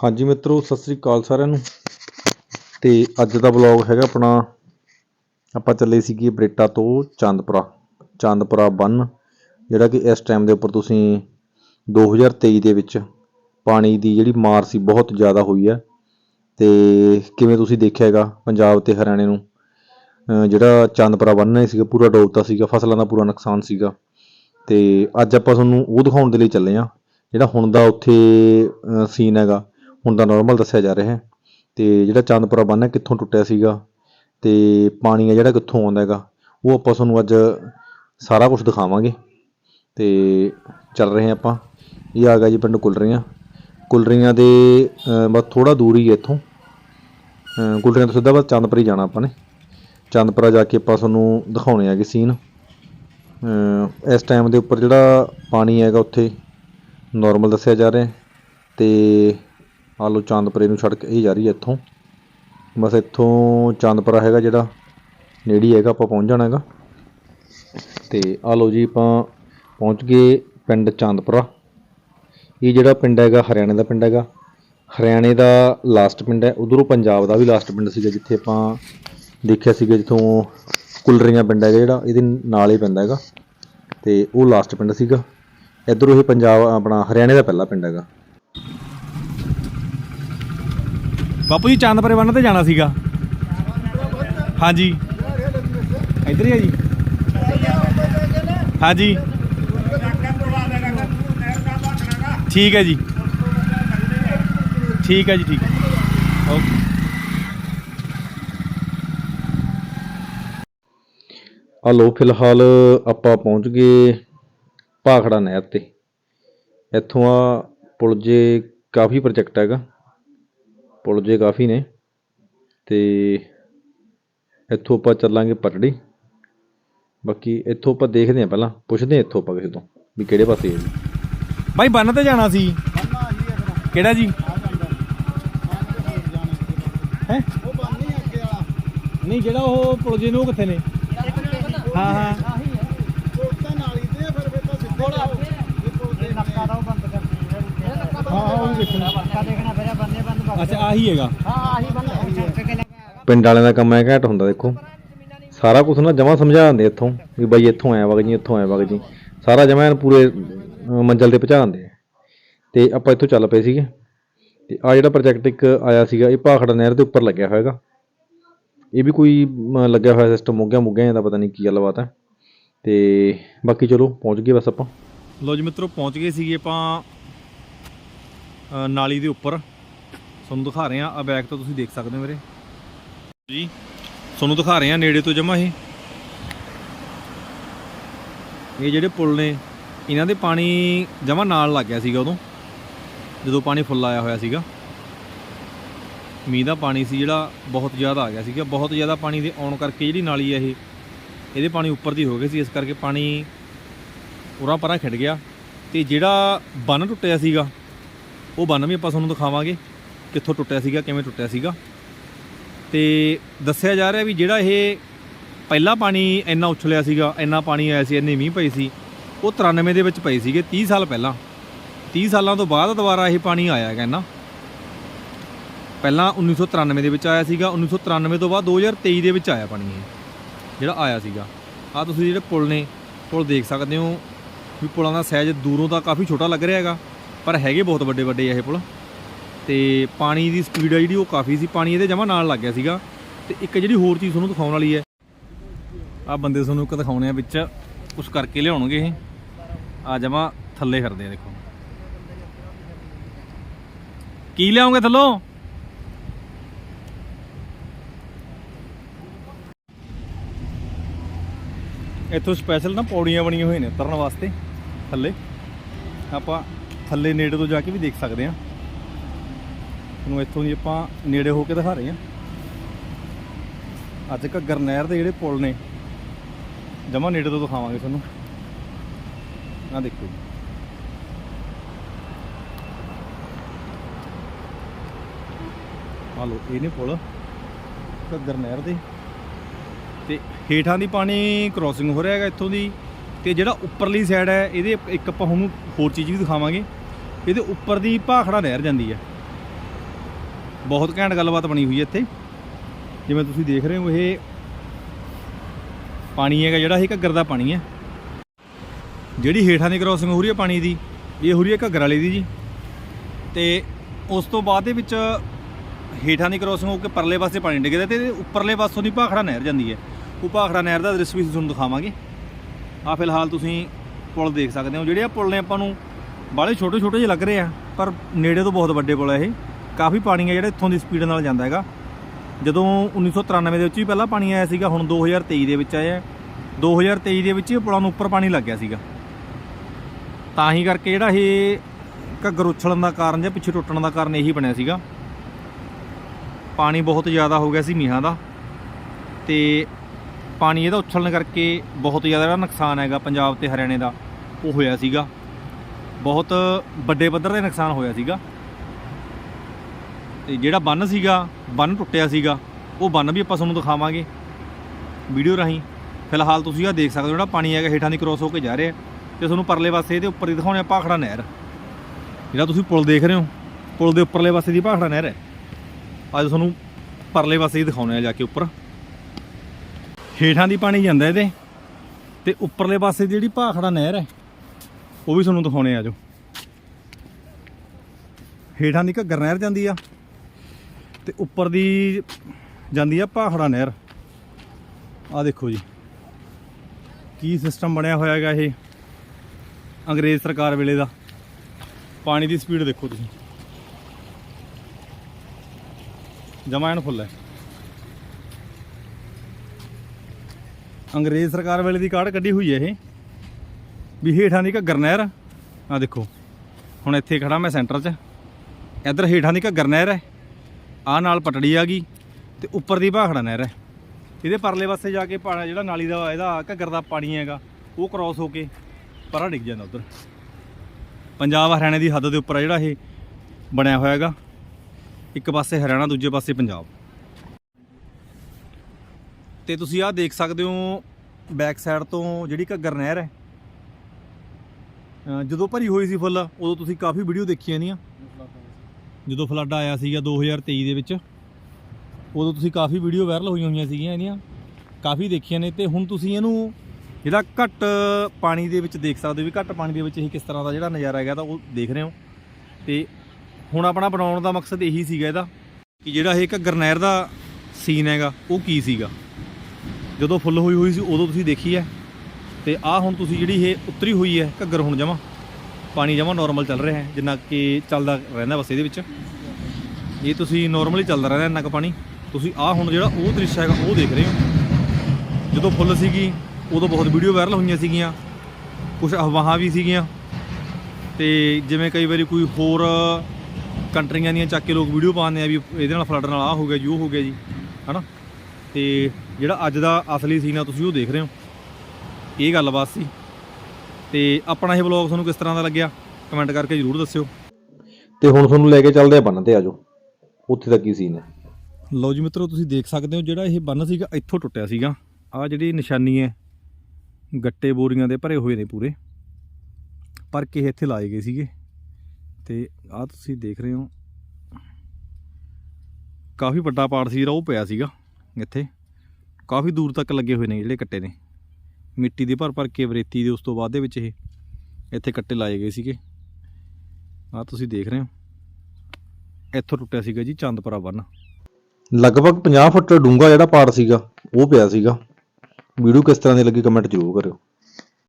ਹਾਂਜੀ ਮਿੱਤਰੋ, ਸਤਿ ਸ੍ਰੀ ਅਕਾਲ ਸਾਰਿਆਂ ਨੂੰ। ਤੇ ਅੱਜ ਦਾ ਵਲੌਗ ਹੈਗਾ ਆਪਣਾ, ਆਪਾਂ ਚੱਲੇ ਸੀਗੇ ਬਰੇਟਾ ਤੋਂ ਚੰਦਪੁਰਾ। ਚੰਦਪੁਰਾ ਬੰਨ, ਜਿਹੜਾ ਕਿ ਇਸ ਟਾਈਮ ਦੇ ਉੱਪਰ ਤੁਸੀਂ 2023 ਦੇ ਵਿੱਚ ਪਾਣੀ ਦੀ ਜਿਹੜੀ ਮਾਰ ਸੀ ਬਹੁਤ ਜ਼ਿਆਦਾ ਹੋਈ ਹੈ ਤੇ ਕਿਵੇਂ ਤੁਸੀਂ ਦੇਖਿਆ ਹੈਗਾ ਪੰਜਾਬ ਤੇ ਹਰਿਆਣੇ ਨੂੰ? ਜਿਹੜਾ ਚੰਦਪੁਰਾ ਬੰਨ ਹੈ, ਸੀਗਾ ਪੂਰਾ ਡੋਬਤਾ ਸੀਗਾ, ਫਸਲਾਂ ਦਾ ਪੂਰਾ ਨੁਕਸਾਨ ਸੀਗਾ। ਤੇ ਅੱਜ ਆਪਾਂ ਤੁਹਾਨੂੰ ਉਹ ਦਿਖਾਉਣ ਦੇ ਲਈ ਚੱਲੇ ਆ ਜਿਹੜਾ ਹੁਣ ਦਾ ਉੱਥੇ ਸੀਨ ਹੈਗਾ। ਹੁਣ ਦਾ ਨਾਰਮਲ ਦੱਸਿਆ ਜਾ ਰਿਹਾ ਹੈ। ਤੇ ਜਿਹੜਾ ਚਾਂਦਪੁਰਾ ਬੰਨ੍ਹ ਹੈ, ਕਿੱਥੋਂ ਟੁੱਟਿਆ ਸੀਗਾ ਤੇ ਪਾਣੀ ਹੈ ਜਿਹੜਾ ਕਿੱਥੋਂ ਆਉਂਦਾ ਹੈਗਾ, ਉਹ ਆਪਾਂ ਤੁਹਾਨੂੰ ਅੱਜ ਸਾਰਾ ਕੁਝ ਦਿਖਾਵਾਂਗੇ। ਤੇ ਚੱਲ ਰਹੇ ਹਾਂ ਆਪਾਂ। ਇਹ ਆ ਗਿਆ ਜੀ ਪਿੰਡ ਕੁਲਰੀਆਂ। ਕੁਲਰੀਆਂ ਦੇ ਬਸ ਥੋੜਾ ਦੂਰ ਹੀ ਹੈ ਇੱਥੋਂ। ਕੁਲਰੀਆਂ ਤੋਂ ਸਿੱਧਾ ਬਸ ਚੰਦਪੁਰ ਜਾਣਾ ਆਪਾਂ ਨੇ। ਚੰਦਪੁਰਾ ਜਾ ਕੇ ਆਪਾਂ ਤੁਹਾਨੂੰ ਦਿਖਾਉਣੇ ਹੈਗੇ ਸੀਨ ਇਸ ਟਾਈਮ ਦੇ ਉੱਪਰ ਜਿਹੜਾ ਪਾਣੀ ਹੈਗਾ ਉੱਥੇ ਨਾਰਮਲ ਦੱਸਿਆ ਜਾ ਰਿਹਾ ਹੈ। ਤੇ ਆਹ ਲੋ ਚਾਂਦਪੁਰੇ ਨੂੰ ਸੜਕ ਇਹ ਜਾ ਰਹੀ ਹੈ ਇੱਥੋਂ। ਬਸ ਇੱਥੋਂ ਚਾਂਦਪੁਰਾ ਹੈਗਾ ਜਿਹੜਾ, ਨੇੜੀ ਹੈਗਾ, ਆਪਾਂ ਪਹੁੰਚ ਜਾਣਾ ਹੈਗਾ। ਤੇ ਆਹ ਲੋ ਜੀ ਆਪਾਂ ਪਹੁੰਚ ਗਏ ਪਿੰਡ ਚਾਂਦਪੁਰਾ। ਇਹ ਜਿਹੜਾ ਪਿੰਡ ਹੈਗਾ, ਹਰਿਆਣੇ ਦਾ ਪਿੰਡ ਹੈਗਾ। ਹਰਿਆਣੇ ਦਾ ਲਾਸਟ ਪਿੰਡ ਹੈ, ਉਧਰੋਂ ਪੰਜਾਬ ਦਾ ਵੀ ਲਾਸਟ ਪਿੰਡ ਸੀਗਾ, ਜਿੱਥੇ ਆਪਾਂ ਦੇਖਿਆ ਸੀਗਾ, ਜਿੱਥੋਂ ਕੁਲਰੀਆਂ ਪਿੰਡ ਹੈਗਾ ਜਿਹੜਾ, ਇਹਦੇ ਨਾਲ ਹੀ ਪੈਂਦਾ ਹੈਗਾ। ਤੇ ਉਹ ਲਾਸਟ ਪਿੰਡ ਸੀਗਾ। ਇੱਧਰੋਂ ਇਹ ਪੰਜਾਬ, ਆਪਣਾ ਹਰਿਆਣੇ ਦਾ ਪਹਿਲਾ ਪਿੰਡ ਹੈਗਾ। ਬਾਪੂ ਜੀ ਚੰਦਪੁਰੇ ਬੰਨ ਤੇ ਜਾਣਾ ਸੀਗਾ। ਹਾਂਜੀ। ਇੱਧਰ ਹੀ ਆ ਜੀ। ਹਾਂਜੀ। ਠੀਕ ਹੈ ਜੀ। ਠੀਕ ਹੈ ਜੀ, ਠੀਕ ਹੈ। ਓਕੇ। ਆ ਫਿਲਹਾਲ ਆਪਾਂ ਪਹੁੰਚ ਗਏ ਭਾਖੜਾ ਨਹਿਰ ਤੇ। ਇੱਥੋਂ ਆ ਪੁਲ ਜੇ ਕਾਫੀ ਪ੍ਰੋਜੈਕਟ ਹੈਗਾ। ਪੁਲ ਜੇ ਕਾਫੀ ਨੇ ਤੇ ਇੱਥੋਂ ਆਪਾਂ ਚੱਲਾਂਗੇ ਪਟੜੀ। ਬਾਕੀ ਇੱਥੋਂ ਆਪਾਂ ਦੇਖਦੇ ਹਾਂ ਪਹਿਲਾਂ ਪੁੱਛਦੇ ਹਾਂ ਇੱਥੋਂ ਆਪਾਂ ਕਿਸੇ ਤੋਂ ਵੀ ਕਿਹੜੇ ਪਾਸੇ ਹੈ ਜੀ। ਬਾਈ ਬੰਨ ਤੇ ਜਾਣਾ ਸੀ। ਕਿਹੜਾ ਜੀ? ਹੈ? ਉਹ ਬਾਨੀ ਅੱਗੇ ਵਾਲਾ। ਨਹੀਂ ਜਿਹੜਾ ਉਹ ਪੁਲ ਜੇ ਨੂੰ ਕਿੱਥੇ ਨੇ? ਹਾਂ ਹਾਂ। ਪੁਲ ਤਾਂ ਨਾਲੀ ਤੇ ਆ, ਫਿਰ ਫਿਰ ਤਾਂ ਸਿੱਧੇ ਜਾਓ ਇਹ ਪੁਲ ਦੇ ਨੱਕਾ ਦਾ ਬੰਦ ਕਰ ਹਾਂ ਹਾਂ ਉਹ ਵੀ ਦੇਖਣਾ। ਨੱਕਾ ਦੇਖਣਾ ਫਿਰ ਬੰਨੇ ਬੰਦ ਅੱਛਾ ਆਹੀ ਹੈਗਾ। ਹਾਂ ਆਹੀ ਬੰਦ ਸੜਕ ਕੇ ਲਗਾ ਪਿੰਡ ਵਾਲਿਆਂ ਦਾ ਕੰਮ ਐ ਘੈਂਟ ਹੁੰਦਾ ਦੇਖੋ। ਸਾਰਾ ਕੁਝ ਨਾ ਜਮਾ ਸਮਝਾ ਦਿੰਦੇ ਇੱਥੋਂ ਵੀ ਬਾਈ ਇੱਥੋਂ ਆਇਆ ਵਗ ਜੀ ਇੱਥੋਂ ਆਇਆ ਵਗ ਜੀ। ਸਾਰਾ ਜਮਾ ਐਨ ਪੂਰੇ ਅਹ, ਮੰਜ਼ਿਲ ਤੇ ਪਹੁੰਚਾ ਦਿੰਦੇ ਆ। ਤੇ ਆਪਾਂ ਇੱਥੋਂ ਚੱਲ ਪਏ ਸੀਗੇ। ਤੇ ਆ ਜਿਹੜਾ ਪ੍ਰੋਜੈਕਟ ਇੱਕ ਆਇਆ ਸੀਗਾ ਇਹ ਭਾਖੜਾ ਨਹਿਰ ਦੇ ਉੱਪਰ ਲੱਗਿਆ ਹੋਇਆਗਾ। ਇਹ ਵੀ ਕੋਈ ਲੱਗਿਆ ਹੋਇਆ ਸਿਸਟਮ ਮੁੱਗਿਆ ਮੁੱਗਿਆ ਦਾ ਪਤਾ ਨਹੀਂ ਕੀ ਗੱਲਬਾਤ ਹੈ ਤੇ ਬਾਕੀ ਚਲੋ ਪਹੁੰਚ ਗਏ ਬਸ ਆਪਾਂ। ਲੋ ਜੀ ਮਿੱਤਰੋ ਪਹੁੰਚ ਗਏ ਸੀਗੇ ਆਪਾਂ ਅ, ਨਾਲੀ ਦੇ ਉੱਪਰ। ਤੁਹਾਨੂੰ ਦਿਖਾ ਰਹੇ ਆ ਆ ਬੈਕ ਤੋਂ ਤੁਸੀਂ ਦੇਖ ਸਕਦੇ ਹੋ ਮੇਰੇ ਜੀ। ਤੁਹਾਨੂੰ ਦਿਖਾ ਰਹੇ ਆ ਨੇੜੇ ਤੋਂ ਜਮਾ ਇਹ। ਇਹ ਜਿਹੜੇ ਪੁਲ ਨੇ ਇਹਨਾਂ ਦੇ ਪਾਣੀ ਜਮਾ ਨਾਲ ਲੱਗ ਗਿਆ ਸੀਗਾ ਉਦੋਂ। ਜਦੋਂ ਪਾਣੀ ਫੁੱਲ ਆਇਆ ਹੋਇਆ ਸੀਗਾ। ਮੀਂਹ ਦਾ ਪਾਣੀ ਸੀ ਜਿਹੜਾ ਬਹੁਤ ਜ਼ਿਆਦਾ ਆ ਗਿਆ ਸੀਗਾ। ਬਹੁਤ ਜ਼ਿਆਦਾ ਪਾਣੀ ਦੇ ਆਉਣ ਕਰਕੇ ਜਿਹੜੀ ਨਾਲੀ ਹੈ ਇਹ ਇਹਦੇ ਪਾਣੀ ਉੱਪਰ ਦੀ ਹੋ ਗਏ ਸੀ। ਇਸ ਕਰਕੇ ਪਾਣੀ ਉਰਾਂ ਪਰਾਂ ਖਿੜ ਗਿਆ। ਤੇ ਜਿਹੜਾ ਬੰਨ ਟੁੱਟਿਆ ਸੀਗਾ ਉਹ ਬੰਨ ਵੀ ਆਪਾਂ ਤੁਹਾਨੂੰ ਦਿਖਾਵਾਂਗੇ। ਕਿੱਥੋਂ ਟੁੱਟਿਆ ਸੀਗਾ, ਕਿਵੇਂ ਟੁੱਟਿਆ ਸੀਗਾ। ਤੇ ਦੱਸਿਆ ਜਾ ਰਿਹਾ ਵੀ ਜਿਹੜਾ ਇਹ ਪਹਿਲਾ ਪਾਣੀ ਇੰਨਾ ਉਛਲਿਆ ਸੀਗਾ, ਇੰਨਾ ਪਾਣੀ ਆਇਆ ਸੀ, ਇੰਨੇ ਮੀਂਹ ਪਏ ਸੀ, ਉਹ 93 ਦੇ ਵਿੱਚ ਪਏ ਸੀਗੇ 30 ਸਾਲ ਪਹਿਲਾਂ। 30 ਸਾਲਾਂ ਤੋਂ ਬਾਅਦ ਦੁਬਾਰਾ ਇਹ ਪਾਣੀ ਆਇਆ ਹੈਗਾ ਇੰਨਾ। ਪਹਿਲਾਂ 1993 ਦੇ ਵਿੱਚ ਆਇਆ ਸੀਗਾ 1993 ਤੋਂ ਬਾਅਦ 2023 ਦੇ ਵਿੱਚ ਆਇਆ ਪਾਣੀ ਇਹ, ਜਿਹੜਾ ਆਇਆ ਸੀਗਾ। ਆ ਤੁਸੀਂ ਜਿਹੜੇ ਪੁਲ ਨੇ, ਪੁਲ ਦੇਖ ਸਕਦੇ ਹੋ ਵੀ ਪੁਲਾਂ ਦਾ ਸਾਈਜ਼ ਦੂਰੋਂ ਤਾਂ ਕਾਫੀ ਛੋਟਾ ਲੱਗ ਰਿਹਾ ਹੈਗਾ, ਪਰ ਹੈਗੇ ਬਹੁਤ ਵੱਡੇ ਵੱਡੇ ਆ ਇਹ ਪੁਲ। ਤੇ ਪਾਣੀ ਦੀ ਸਪੀਡ ਆ ਜਿਹੜੀ ਉਹ ਕਾਫੀ ਸੀ। ਪਾਣੀ ਇਹਦੇ ਜਮਾ ਨਾਲ ਲੱਗ ਗਿਆ ਸੀਗਾ। ਤੇ ਇੱਕ ਜਿਹੜੀ ਹੋਰ ਚੀਜ਼ ਤੁਹਾਨੂੰ ਦਿਖਾਉਣ ਵਾਲੀ ਹੈ। ਆ ਬੰਦੇ ਤੁਹਾਨੂੰ ਇੱਕ ਦਿਖਾਉਣੇ ਆ ਵਿੱਚ। ਉਸ ਕਰਕੇ ਲਿਆਉਣਗੇ ਇਹ। ਆ ਜਮਾ ਥੱਲੇ ਫਿਰਦੇ ਆ, ਦੇਖੋ। ਕੀ ਲਿਆਉਂਗੇ ਥੱਲੋਂ? ਇੱਥੋਂ ਸਪੈਸ਼ਲ ਨਾ ਪੌੜੀਆਂ ਬਣੀਆਂ ਹੋਈਆਂ ਨੇ, ਉਤਰਨ ਵਾਸਤੇ। ਥੱਲੇ। ਆਪਾਂ ਥੱਲੇ ਨੇੜੇ ਤੋਂ ਜਾ ਕੇ ਵੀ ਦੇਖ ਸਕਦੇ ਹਾਂ। ਤੁਹਾਨੂੰ ਇੱਥੋਂ ਦੀ ਆਪਾਂ ਨੇੜੇ ਹੋ ਕੇ ਦਿਖਾ ਰਹੇ ਹਾਂ। ਅੱਜ ਘੱਗਰ ਨਹਿਰ ਦੇ ਜਿਹੜੇ ਪੁਲ ਨੇ ਜਮਾ ਨੇੜੇ ਤੋਂ ਦਿਖਾਵਾਂਗੇ ਤੁਹਾਨੂੰ। ਆਹ ਦੇਖੋ ਜੀ। ਆ ਲੋ ਇਹ ਨੇ ਪੁਲ ਘੱਗਰ ਨਹਿਰ ਦੇ। ਤੇ ਹੇਠਾਂ ਦੀ ਪਾਣੀ ਕ੍ਰੋਸਿੰਗ ਹੋ ਰਿਹਾ ਹੈਗਾ ਇੱਥੋਂ ਦੀ। ਤੇ ਜਿਹੜਾ ਉੱਪਰਲੀ ਸਾਈਡ ਹੈ, ਇਹਦੇ ਇੱਕ ਆਪਾਂ ਹੁਣ ਹੋਰ ਚੀਜ਼ ਵੀ ਦਿਖਾਵਾਂਗੇ। ਇਹਦੇ ਉੱਪਰ ਦੀ ਭਾਖੜਾ ਨਹਿਰ ਜਾਂਦੀ ਹੈ। ਬਹੁਤ ਘੈਂਟ ਗੱਲਬਾਤ ਬਣੀ ਹੋਈ ਹੈ ਇੱਥੇ। ਜਿਵੇਂ ਤੁਸੀਂ ਦੇਖ ਰਹੇ ਹੋ, ਇਹ ਪਾਣੀ ਹੈਗਾ ਜਿਹੜਾ, ਇਹ ਘੱਗਰ ਦਾ ਪਾਣੀ ਹੈ। ਜਿਹੜੀ ਹੇਠਾਂ ਦੀ ਕ੍ਰੋਸਿੰਗ ਹੋ ਰਹੀ ਹੈ ਪਾਣੀ ਦੀ, ਇਹ ਹੋ ਰਹੀ ਹੈ ਘੱਗਰ ਵਾਲੇ ਦੀ ਜੀ। ਤੇ ਉਸ ਤੋਂ ਬਾਅਦ ਦੇ ਵਿੱਚ ਹੇਠਾਂ ਦੀ ਕ੍ਰੋਸਿੰਗ ਹੋ ਕੇ ਪਰਲੇ ਪਾਸੇ ਪਾਣੀ ਡਿੱਗਦਾ ਤੇ ਉੱਪਰਲੇ ਪਾਸੋਂ ਦੀ ਭਾਖੜਾ ਨਹਿਰ ਜਾਂਦੀ ਹੈ। ਉਹ ਭਾਖੜਾ ਨਹਿਰ ਦਾ ਦ੍ਰਿਸ਼ ਵੀ ਤੁਹਾਨੂੰ ਦਿਖਾਵਾਂਗੇ। ਆ ਫਿਲਹਾਲ ਤੁਸੀਂ ਪੁਲ ਦੇਖ ਸਕਦੇ ਹੋ। ਜਿਹੜੇ ਆ ਪੁਲ ਨੇ ਆਪਾਂ ਨੂੰ ਬਾਲੇ ਛੋਟੇ ਛੋਟੇ ਜਿਹੇ ਲੱਗ ਰਹੇ ਆ, ਪਰ ਨੇੜੇ ਤੋਂ ਬਹੁਤ ਵੱਡੇ ਪੁਲ ਆ ਇਹ। ਕਾਫੀ ਪਾਣੀ ਹੈ ਜਿਹੜਾ ਇੱਥੋਂ ਦੀ ਸਪੀਡ ਨਾਲ ਜਾਂਦਾ ਹੈਗਾ। ਜਦੋਂ 1993 ਦੇ ਵਿੱਚ ਵੀ ਪਹਿਲਾਂ ਪਾਣੀ ਆਇਆ ਸੀਗਾ, ਹੁਣ 2023 ਦੇ ਵਿੱਚ ਆਇਆ। ਹੈ। 2023 ਦੇ ਵਿੱਚ ਇਹ ਪੁਲਾਂ ਨੂੰ ਉੱਪਰ ਪਾਣੀ ਲੱਗ ਗਿਆ ਸੀਗਾ। ਤਾਂ ਹੀ ਕਰਕੇ ਜਿਹੜਾ ਇਹ ਘੱਗਰ ਉਛਲਣ ਦਾ ਕਾਰਨ ਜਾਂ ਪਿੱਛੇ ਟੁੱਟਣ ਦਾ ਕਾਰਨ ਇਹੀ ਬਣਿਆ ਸੀਗਾ। ਪਾਣੀ ਬਹੁਤ ਜ਼ਿਆਦਾ ਹੋ ਗਿਆ ਸੀ ਮੀਂਹਾਂ ਦਾ। ਤੇ ਪਾਣੀ ਇਹਦਾ ਉਛਲਣ ਕਰਕੇ ਬਹੁਤ ਜ਼ਿਆਦਾ ਜਿਹੜਾ ਨੁਕਸਾਨ ਹੈਗਾ ਪੰਜਾਬ ਤੇ ਹਰਿਆਣੇ ਦਾ, ਉਹ ਹੋਇਆ ਸੀਗਾ। ਬਹੁਤ ਵੱਡੇ ਪੱਧਰ ਤੇ ਨੁਕਸਾਨ ਹੋਇਆ ਸੀਗਾ। ਤੇ ਜਿਹੜਾ ਬੰਨ ਸੀਗਾ, ਬੰਨ ਟੁੱਟਿਆ ਸੀਗਾ, ਉਹ ਬੰਨ ਵੀ ਆਪਾਂ ਤੁਹਾਨੂੰ ਦਿਖਾਵਾਂਗੇ ਵੀਡੀਓ ਰਾਹੀਂ। ਫਿਲਹਾਲ ਤੁਸੀਂ ਆ ਦੇਖ ਸਕਦੇ ਹੋ ਜਿਹੜਾ ਪਾਣੀ ਹੈਗਾ, ਹੇਠਾਂ ਦੀ ਕ੍ਰੋਸ ਹੋ ਕੇ ਜਾ ਰਿਹਾ। ਤੇ ਤੁਹਾਨੂੰ ਪਰਲੇ ਪਾਸੇ ਇਹਦੇ ਉੱਪਰ ਹੀ ਦਿਖਾਉਣੇ ਆ, ਭਾਖੜਾ ਨਹਿਰ। ਜਿਹੜਾ ਤੁਸੀਂ ਪੁਲ ਦੇਖ ਰਹੇ ਹੋ, ਪੁਲ ਦੇ ਉੱਪਰਲੇ ਪਾਸੇ ਦੀ ਭਾਖੜਾ ਨਹਿਰ ਹੈ। ਅੱਜ ਤੁਹਾਨੂੰ ਪਰਲੇ ਪਾਸੇ ਹੀ ਦਿਖਾਉਣੇ ਆ ਜਾ ਕੇ ਉੱਪਰ। ਹੇਠਾਂ ਦੀ ਪਾਣੀ ਜਾਂਦਾ ਇਹਦੇ। ਤੇ ਉੱਪਰਲੇ ਪਾਸੇ ਦੀ ਜਿਹੜੀ ਭਾਖੜਾ ਨਹਿਰ ਹੈ, ਉਹ ਵੀ ਤੁਹਾਨੂੰ ਦਿਖਾਉਣੇ ਆ ਜੋ। ਹੇਠਾਂ ਦੀ ਘੱਗਰ ਨਹਿਰ ਜਾਂਦੀ ਆ। ਤੇ ਉੱਪਰ ਦੀ ਜਾਂਦੀ ਆ ਭਾਖੜਾ ਨਹਿਰ। ਆ ਦੇਖੋ ਜੀ। ਕੀ ਸਿਸਟਮ ਬਣਿਆ ਹੋਇਆ ਹੈਗਾ ਇਹ? ਅੰਗਰੇਜ਼ ਸਰਕਾਰ ਵੇਲੇ ਦਾ। ਪਾਣੀ ਦੀ ਸਪੀਡ ਦੇਖੋ ਤੁਸੀਂ। ਜਮਾ ਐਨ ਫੁੱਲ ਹੈ। ਅੰਗਰੇਜ਼ ਸਰਕਾਰ ਵੇਲੇ ਦੀ ਕਾਢ ਕੱਢੀ ਹੋਈ ਹੈ ਇਹ। ਵੀ ਹੇਠਾਂ ਦੀ ਘੱਗਰ ਨਹਿਰ। ਆ ਦੇਖੋ। ਹੁਣ ਇੱਥੇ ਖੜਾ ਮੈਂ ਸੈਂਟਰ 'ਚ। ਇੱਧਰ ਹੇਠਾਂ ਦੀ ਘੱਗਰ ਨਹਿਰ ਹੈ। ਆ ਨਾਲ ਪਟੜੀ ਆ ਗਈ ਤੇ ਉੱਪਰ ਦੀ ਭਾਖੜਾ ਨਹਿਰ ਹੈ। ਇਹਦੇ ਪਰਲੇ ਪਾਸੇ ਜਾ ਕੇ ਪਾਣੀ ਜਿਹੜਾ ਨਾਲੀ ਦਾ ਇਹਦਾ ਘੱਗਰ ਦਾ ਪਾਣੀ ਹੈਗਾ, ਉਹ ਕ੍ਰਾਸ ਹੋ ਕੇ ਪਰਾਂ ਡਿੱਗ ਜਾਂਦਾ ਉਧਰ। ਪੰਜਾਬ ਹਰਿਆਣੇ ਦੀ ਹੱਦ ਦੇ ਉੱਪਰ ਆ ਜਿਹੜਾ ਇਹ ਬਣਿਆ ਹੋਇਆ ਹੈਗਾ। ਇੱਕ ਪਾਸੇ ਹਰਿਆਣਾ, ਦੂਜੇ ਪਾਸੇ ਪੰਜਾਬ। ਤੇ ਤੁਸੀਂ ਆਹ ਦੇਖ ਸਕਦੇ ਹੋ ਬੈਕ ਸਾਈਡ ਤੋਂ ਜਿਹੜੀ ਘੱਗਰ ਨਹਿਰ ਹੈ ਜਦੋਂ ਭਰੀ ਹੋਈ ਸੀ ਫੁੱਲ, ਉਦੋਂ ਤੁਸੀਂ ਕਾਫੀ ਵੀਡੀਓ ਦੇਖੀਆਂ ਨੀਆਂ। ਜਦੋਂ ਫਲੱਡ ਆਇਆ ਸੀਗਾ 2023 ਦੇ ਵਿੱਚ, ਉਦੋਂ ਤੁਸੀਂ ਕਾਫੀ ਵੀਡੀਓ ਵਾਇਰਲ ਹੋਈਆਂ ਹੋਈਆਂ ਸੀਗੀਆਂ ਇਹਦੀਆਂ, ਕਾਫੀ ਦੇਖੀਆਂ ਨੇ ਤੇ ਹੁਣ ਤੁਸੀਂ ਇਹਨੂੰ ਜਿਹੜਾ ਘੱਟ ਪਾਣੀ ਦੇ ਵਿੱਚ ਦੇਖ ਸਕਦੇ ਹੋ ਵੀ ਘੱਟ ਪਾਣੀ ਦੇ ਵਿੱਚ ਇਹ ਕਿਸ ਤਰ੍ਹਾਂ ਦਾ ਜਿਹੜਾ ਨਜ਼ਾਰਾ ਹੈਗਾ ਤਾਂ ਉਹ ਦੇਖ ਰਹੇ ਹੋ। ਤੇ ਹੁਣ ਆਪਣਾ ਬਣਾਉਣ ਦਾ ਮਕਸਦ ਇਹੀ ਸੀਗਾ ਇਹਦਾ ਕਿ ਜਿਹੜਾ ਇਹ ਘੱਗਰ ਨਹਿਰ ਦਾ ਸੀਨ ਹੈਗਾ, ਉਹ ਕੀ ਸੀਗਾ? ਜਦੋਂ ਫੁੱਲ ਹੋਈ ਹੋਈ ਸੀ, ਉਦੋਂ ਤੁਸੀਂ ਦੇਖੀ ਹੈ। ਤੇ ਆਹ ਹੁਣ ਤੁਸੀਂ ਜਿਹੜੀ ਇਹ ਉਤਰੀ ਹੋਈ ਹੈ, ਘੱਗਰ ਹੁਣ ਜਮਾ। ਪਾਣੀ ਜਮਾ ਨਾਰਮਲ ਚੱਲ ਰਿਹਾ ਹੈ, ਜਿੰਨਾ ਕਿ ਚੱਲਦਾ ਰਹਿੰਦਾ ਬਸ ਇਹਦੇ ਵਿੱਚ। ਇਹ ਤੁਸੀਂ ਨਾਰਮਲੀ ਚੱਲਦਾ ਰਹਿੰਦਾ ਇੰਨਾ ਕੁ ਪਾਣੀ। ਤੁਸੀਂ ਆਹ ਹੁਣ ਜਿਹੜਾ ਉਹ ਦ੍ਰਿਸ਼ ਹੈਗਾ, ਉਹ ਦੇਖ ਰਹੇ ਹੋ। ਜਦੋਂ ਫੁੱਲ ਸੀਗੀ, ਉਦੋਂ ਬਹੁਤ ਵੀਡੀਓ ਵਾਇਰਲ ਹੋਈਆਂ ਸੀਗੀਆਂ। ਕੁਝ ਅਫਵਾਹਾਂ ਵੀ ਸੀਗੀਆਂ। ਤੇ ਜਿਵੇਂ ਕਈ ਵਾਰੀ ਕੋਈ ਹੋਰ ਕੰਟਰੀਆਂ ਦੀਆਂ ਚੱਕ ਕੇ ਲੋਕ ਵੀਡੀਓ ਪਾਉਂਦੇ ਆ ਵੀ ਇਹਦੇ ਨਾਲ ਫਲੱਡ ਨਾਲ ਆ ਹੋ ਗਿਆ ਜੀ, ਉਹ ਹੋ ਗਿਆ ਜੀ, ਹਨਾ? ਤੇ ਜਿਹੜਾ ਅੱਜ ਦਾ ਅਸਲੀ ਸੀਨ ਆ, ਤੁਸੀਂ ਉਹ ਦੇਖ ਰਹੇ ਹੋ। ਇਹ ਗੱਲਬਾਤ ਸੀ। ਤੇ ਆਪਣਾ ਇਹ ਵਲੌਗ ਤੁਹਾਨੂੰ ਕਿਸ ਤਰ੍ਹਾਂ ਦਾ ਲੱਗਿਆ? ਕਮੈਂਟ ਕਰਕੇ ਜਰੂਰ ਦੱਸਿਓ। ਤੇ ਹੁਣ ਤੁਹਾਨੂੰ ਲੈ ਕੇ ਚੱਲਦੇ ਆ ਬੰਨ ਤੇ ਆਜੋ। ਉੱਥੇ ਦਾ ਕੀ ਸੀਨ ਹੈ। ਲਓ ਜੀ ਮਿੱਤਰੋ ਤੁਸੀਂ ਦੇਖ ਸਕਦੇ ਹੋ ਜਿਹੜਾ ਇਹ ਬੰਨ ਸੀਗਾ ਇੱਥੋਂ ਟੁੱਟਿਆ ਸੀਗਾ। ਆ ਜਿਹੜੀ ਨਿਸ਼ਾਨੀ ਹੈ ਗੱਟੇ ਬੋਰੀਆਂ ਦੇ ਭਰੇ ਹੋਏ ਨੇ ਪੂਰੇ। ਪਰ ਕਿ ਇੱਥੇ ਲਾਏ ਗਏ ਸੀਗੇ। ਤੇ ਆ ਤੁਸੀਂ ਦੇਖ ਰਹੇ ਹੋ। ਕਾਫੀ ਵੱਡਾ ਪਾੜ ਸੀ ਜਿਹੜਾ ਉਹ ਪਿਆ ਸੀਗਾ ਇੱਥੇ। ਕਾਫੀ ਦੂਰ ਤੱਕ ਲੱਗੇ ਹੋਏ ਨੇ ਜਿਹੜੇ ਕੱਟੇ ਨੇ। ਮਿੱਟੀ ਦੇ ਭਰ ਭਰ ਕੇ ਵਰੇਤੀ ਦੇ ਉਸ ਤੋਂ ਬਾਅਦ ਦੇ ਵਿੱਚ ਇਹ ਇੱਥੇ ਕੱਟੇ ਲਾਏ ਗਏ ਸੀਗੇ। ਆ ਤੁਸੀਂ ਦੇਖ ਰਹੇ ਹੋ। ਇੱਥੋਂ ਟੁੱਟਿਆ ਸੀਗਾ ਜੀ ਚੰਦਪੁਰਾ ਬੰਨ ਲਗਭਗ 50 ਫੁੱਟ ਡੂੰਘਾ ਜਿਹੜਾ ਪਾੜ ਸੀਗਾ, ਉਹ ਪਿਆ ਸੀਗਾ। ਵੀਡੀਓ ਕਿਸ ਤਰ੍ਹਾਂ ਦੀ ਲੱਗੀ ਕਮੈਂਟ ਜ਼ਰੂਰ ਕਰਿਓ।